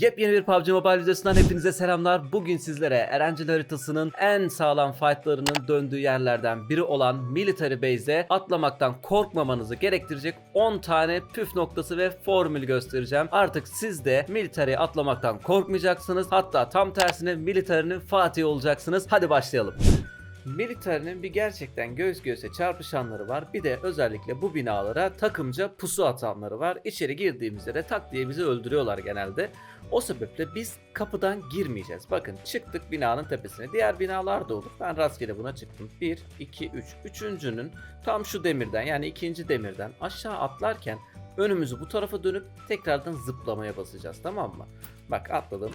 Yepyeni bir PUBG Mobile videosundan hepinize selamlar. Bugün sizlere Erencil haritasının en sağlam fightlarının döndüğü yerlerden biri olan Military Base'e atlamaktan korkmamanızı gerektirecek 10 tane püf noktası ve formül göstereceğim. Artık siz de Military'e atlamaktan korkmayacaksınız. Hatta tam tersine Military'nin Fatih olacaksınız. Hadi başlayalım. Military'nin bir gerçekten göz göze çarpışanları var. Bir de özellikle bu binalara takımca pusu atanları var. İçeri girdiğimizde de tak diye bizi öldürüyorlar genelde. O sebeple biz kapıdan girmeyeceğiz. Bakın çıktık binanın tepesine. Diğer binalar da olur. Ben rastgele buna çıktım. 1, 2, 3. Üçüncünün tam şu demirden yani ikinci demirden aşağı atlarken önümüzü bu tarafa dönüp tekrardan zıplamaya basacağız. Tamam mı? Bak atladım.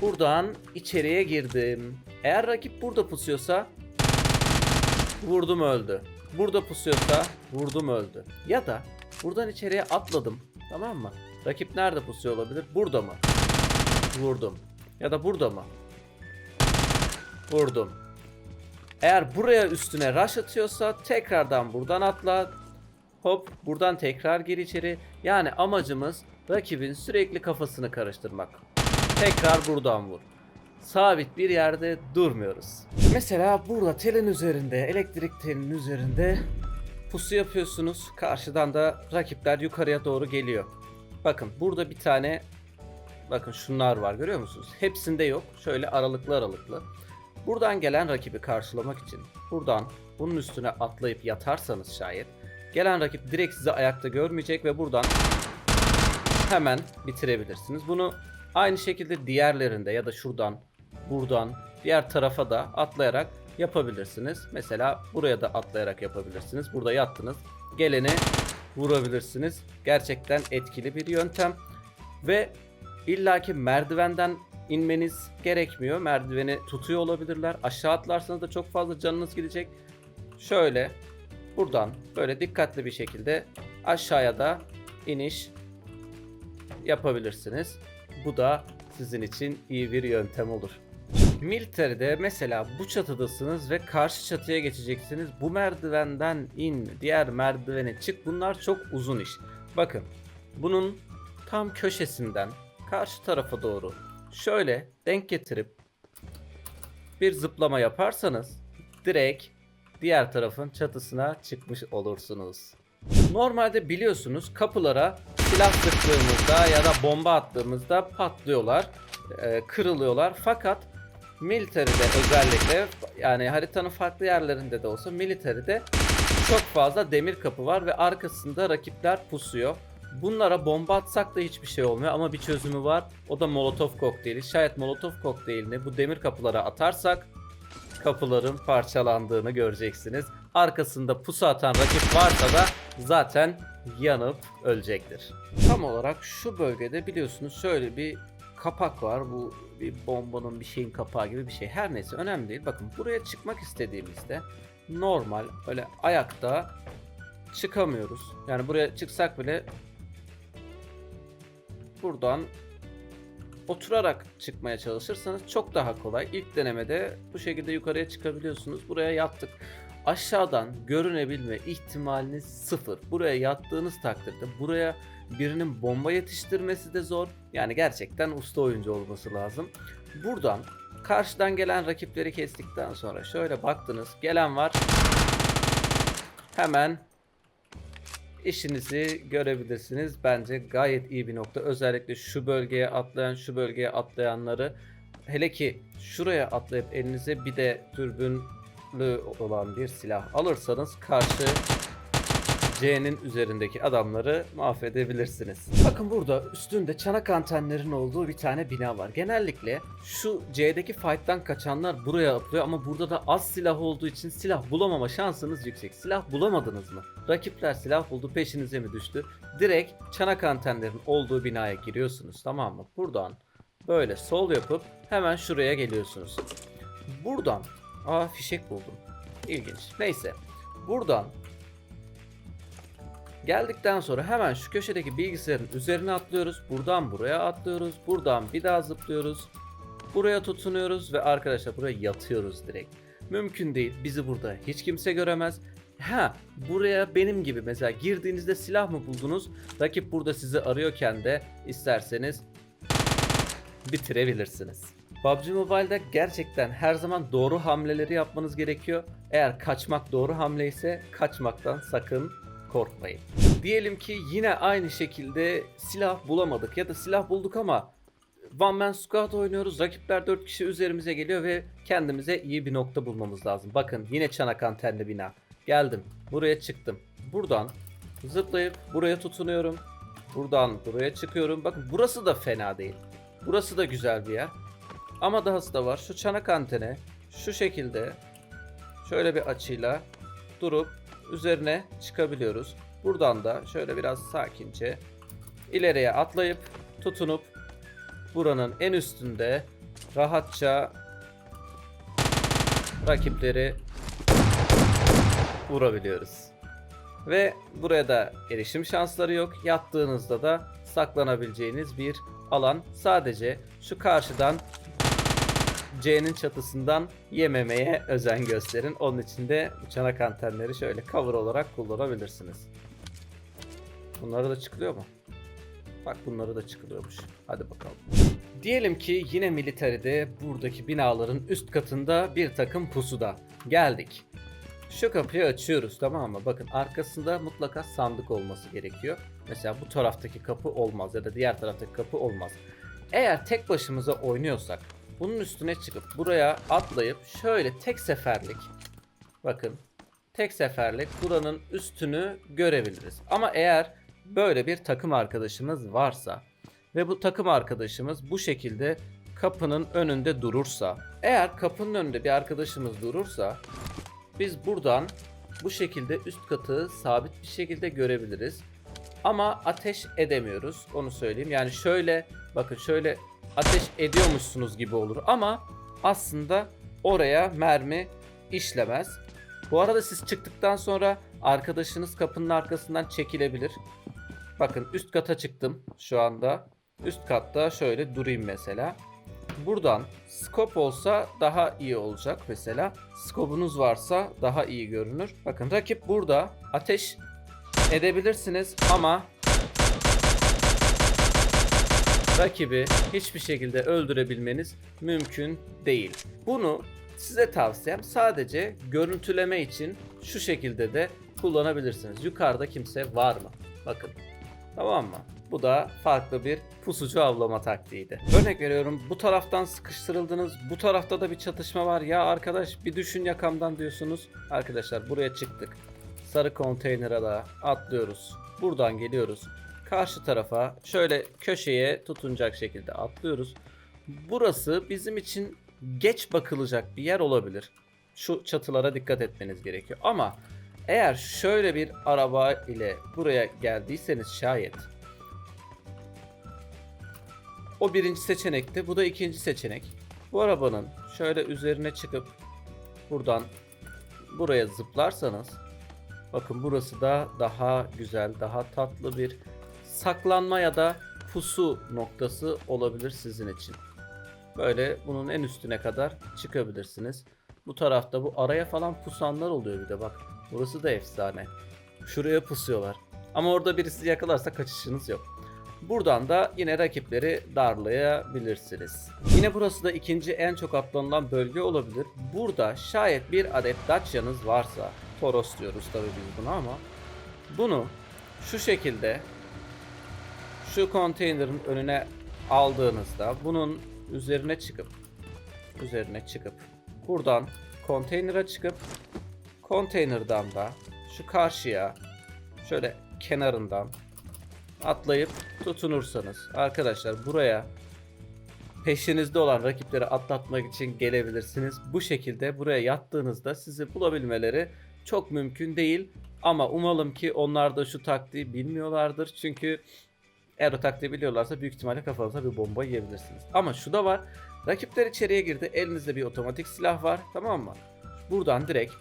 Buradan içeriye girdim. Eğer rakip burada pusuyorsa vurdum öldü. Burada pusuyorsa vurdum öldü. Ya da buradan içeriye atladım. Tamam mı? Rakip nerede pusuyor olabilir? Burada mı? Vurdum. Ya da burada mı? Vurdum. Eğer buraya üstüne rush atıyorsa tekrardan buradan atla. Hop buradan tekrar gir içeri. Yani amacımız rakibin sürekli kafasını karıştırmak. Tekrar buradan vur. Sabit bir yerde durmuyoruz. Mesela burada telin üzerinde, elektrik telinin üzerinde pusu yapıyorsunuz. Karşıdan da rakipler yukarıya doğru geliyor. Bakın burada bir tane bakın şunlar var görüyor musunuz? Hepsinde yok. Şöyle aralıklı aralıklı. Buradan gelen rakibi karşılamak için buradan bunun üstüne atlayıp yatarsanız şayet gelen rakip direkt sizi ayakta görmeyecek ve buradan hemen bitirebilirsiniz. Bunu aynı şekilde diğerlerinde ya da şuradan, buradan, diğer tarafa da atlayarak yapabilirsiniz. Mesela buraya da atlayarak yapabilirsiniz. Burada yattınız. Geleni vurabilirsiniz. Gerçekten etkili bir yöntem. Ve illaki merdivenden inmeniz gerekmiyor. Merdiveni tutuyor olabilirler. Aşağı atlarsanız da çok fazla canınız gidecek. Şöyle buradan böyle dikkatli bir şekilde aşağıya da iniş yapabilirsiniz. Bu da sizin için iyi bir yöntem olur. Military'de mesela bu çatıdasınız ve karşı çatıya geçeceksiniz. Bu merdivenden in, diğer merdivene çık. Bunlar çok uzun iş. Bakın bunun tam köşesinden karşı tarafa doğru şöyle denk getirip bir zıplama yaparsanız direkt diğer tarafın çatısına çıkmış olursunuz. Normalde biliyorsunuz kapılara silah sıktığımızda ya da bomba attığımızda patlıyorlar, e, kırılıyorlar. Fakat military'de özellikle yani haritanın farklı yerlerinde de olsa military'de çok fazla demir kapı var ve arkasında rakipler pusuyor. Bunlara bomba atsak da hiçbir şey olmuyor ama bir çözümü var. O da molotof kokteyli. Şayet molotof kokteylini bu demir kapılara atarsak kapıların parçalandığını göreceksiniz. Arkasında pusu atan rakip varsa da zaten yanıp ölecektir. Tam olarak şu bölgede biliyorsunuz şöyle bir kapak var. Bu bir bombanın bir şeyin kapağı gibi bir şey. Her neyse önemli değil. Bakın buraya çıkmak istediğimizde normal öyle ayakta çıkamıyoruz. Yani buraya çıksak bile buradan oturarak çıkmaya çalışırsanız çok daha kolay. İlk denemede bu şekilde yukarıya çıkabiliyorsunuz. Buraya yattık. Aşağıdan görünebilme ihtimaliniz sıfır. Buraya yattığınız takdirde buraya birinin bomba yetiştirmesi de zor. Yani gerçekten usta oyuncu olması lazım. Buradan karşıdan gelen rakipleri kestikten sonra şöyle baktınız. Gelen var. Hemen işinizi görebilirsiniz. Bence gayet iyi bir nokta. Özellikle şu bölgeye atlayan, şu bölgeye atlayanları hele ki şuraya atlayıp elinize bir de dürbünlü olan bir silah alırsanız karşı C'nin üzerindeki adamları mahvedebilirsiniz. Bakın burada üstünde çanak antenlerin olduğu bir tane bina var. Genellikle şu C'deki fight'tan kaçanlar buraya atlıyor ama burada da az silah olduğu için silah bulamama şansınız yüksek. Silah bulamadınız mı? Rakipler silah buldu peşinize mi düştü? Direkt çanak antenlerin olduğu binaya giriyorsunuz tamam mı? Buradan böyle sol yapıp hemen şuraya geliyorsunuz. Buradan aa fişek buldum. İlginç. Neyse. Buradan Geldikten sonra hemen şu köşedeki bilgisayarın üzerine atlıyoruz. Buradan buraya atlıyoruz. Buradan bir daha zıplıyoruz. Buraya tutunuyoruz ve arkadaşlar buraya yatıyoruz direkt. Mümkün değil. Bizi burada hiç kimse göremez. Ha buraya benim gibi mesela girdiğinizde silah mı buldunuz? Rakip burada sizi arıyorken de isterseniz bitirebilirsiniz. PUBG Mobile'da gerçekten her zaman doğru hamleleri yapmanız gerekiyor. Eğer kaçmak doğru hamle ise kaçmaktan sakın korkmayın. Diyelim ki yine aynı şekilde silah bulamadık ya da silah bulduk ama One Man Squad oynuyoruz. Rakipler 4 kişi üzerimize geliyor ve kendimize iyi bir nokta bulmamız lazım. Bakın yine çanak antenli bina. Geldim. Buraya çıktım. Buradan zıplayıp buraya tutunuyorum. Buradan buraya çıkıyorum. Bakın burası da fena değil. Burası da güzel bir yer. Ama dahası da var. Şu çanak antene şu şekilde şöyle bir açıyla durup üzerine çıkabiliyoruz. Buradan da şöyle biraz sakince ileriye atlayıp tutunup buranın en üstünde rahatça rakipleri vurabiliyoruz. Ve buraya da erişim şansları yok. Yattığınızda da saklanabileceğiniz bir alan. Sadece şu karşıdan C'nin çatısından yememeye özen gösterin. Onun için de çanak antenleri şöyle cover olarak kullanabilirsiniz. Bunları da çıkılıyor mu? Bak bunları da çıkılıyormuş. Hadi bakalım. Diyelim ki yine militeride buradaki binaların üst katında bir takım pusuda. Geldik. Şu kapıyı açıyoruz tamam mı? Bakın arkasında mutlaka sandık olması gerekiyor. Mesela bu taraftaki kapı olmaz ya da diğer taraftaki kapı olmaz. Eğer tek başımıza oynuyorsak bunun üstüne çıkıp buraya atlayıp şöyle tek seferlik bakın tek seferlik buranın üstünü görebiliriz. Ama eğer böyle bir takım arkadaşımız varsa ve bu takım arkadaşımız bu şekilde kapının önünde durursa eğer kapının önünde bir arkadaşımız durursa biz buradan bu şekilde üst katı sabit bir şekilde görebiliriz. Ama ateş edemiyoruz. Onu söyleyeyim. Yani şöyle bakın şöyle ateş ediyormuşsunuz gibi olur ama aslında oraya mermi işlemez. Bu arada siz çıktıktan sonra arkadaşınız kapının arkasından çekilebilir. Bakın üst kata çıktım şu anda. Üst katta şöyle durayım mesela. Buradan scope olsa daha iyi olacak mesela. Scope'unuz varsa daha iyi görünür. Bakın rakip burada ateş edebilirsiniz ama rakibi hiçbir şekilde öldürebilmeniz mümkün değil. Bunu size tavsiyem sadece görüntüleme için şu şekilde de kullanabilirsiniz. Yukarıda kimse var mı? Bakın. Tamam mı? Bu da farklı bir pusucu avlama taktiğiydi. Örnek veriyorum bu taraftan sıkıştırıldınız. Bu tarafta da bir çatışma var. Ya arkadaş bir düşün yakamdan diyorsunuz. Arkadaşlar buraya çıktık. Sarı konteynere da atlıyoruz. Buradan geliyoruz. Karşı tarafa şöyle köşeye tutunacak şekilde atlıyoruz. Burası bizim için geç bakılacak bir yer olabilir. Şu çatılara dikkat etmeniz gerekiyor. Ama eğer şöyle bir araba ile buraya geldiyseniz şayet o birinci seçenekti. Bu da ikinci seçenek. Bu arabanın şöyle üzerine çıkıp buradan buraya zıplarsanız bakın burası da daha güzel, daha tatlı bir saklanma ya da pusu noktası olabilir sizin için. Böyle bunun en üstüne kadar çıkabilirsiniz. Bu tarafta bu araya falan pusanlar oluyor bir de bak. Burası da efsane. Şuraya pusuyorlar. Ama orada birisi yakalarsa kaçışınız yok. Buradan da yine rakipleri darlayabilirsiniz. Yine burası da ikinci en çok atlanılan bölge olabilir. Burada şayet bir adet Dacia'nız varsa, Toros diyoruz tabii biz buna ama bunu şu şekilde şu konteynerin önüne aldığınızda bunun üzerine çıkıp üzerine çıkıp buradan konteynere çıkıp konteynerdan da şu karşıya şöyle kenarından atlayıp tutunursanız arkadaşlar buraya peşinizde olan rakipleri atlatmak için gelebilirsiniz. Bu şekilde buraya yattığınızda sizi bulabilmeleri çok mümkün değil. Ama umalım ki onlar da şu taktiği bilmiyorlardır. Çünkü eğer o taktiği biliyorlarsa büyük ihtimalle kafanıza bir bomba yiyebilirsiniz. Ama şu da var. Rakipler içeriye girdi. Elinizde bir otomatik silah var. Tamam mı? Buradan direkt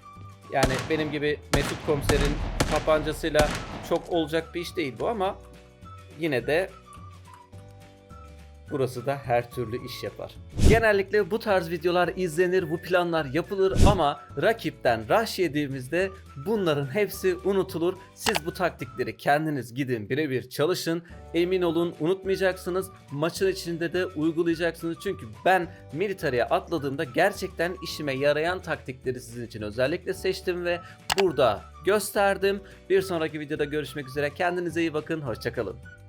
yani benim gibi Mesut komiserin tabancasıyla çok olacak bir iş değil bu ama yine de Burası da her türlü iş yapar. Genellikle bu tarz videolar izlenir, bu planlar yapılır ama rakipten rush yediğimizde bunların hepsi unutulur. Siz bu taktikleri kendiniz gidin birebir çalışın. Emin olun unutmayacaksınız. Maçın içinde de uygulayacaksınız. Çünkü ben military'e atladığımda gerçekten işime yarayan taktikleri sizin için özellikle seçtim ve burada gösterdim. Bir sonraki videoda görüşmek üzere. Kendinize iyi bakın. Hoşçakalın.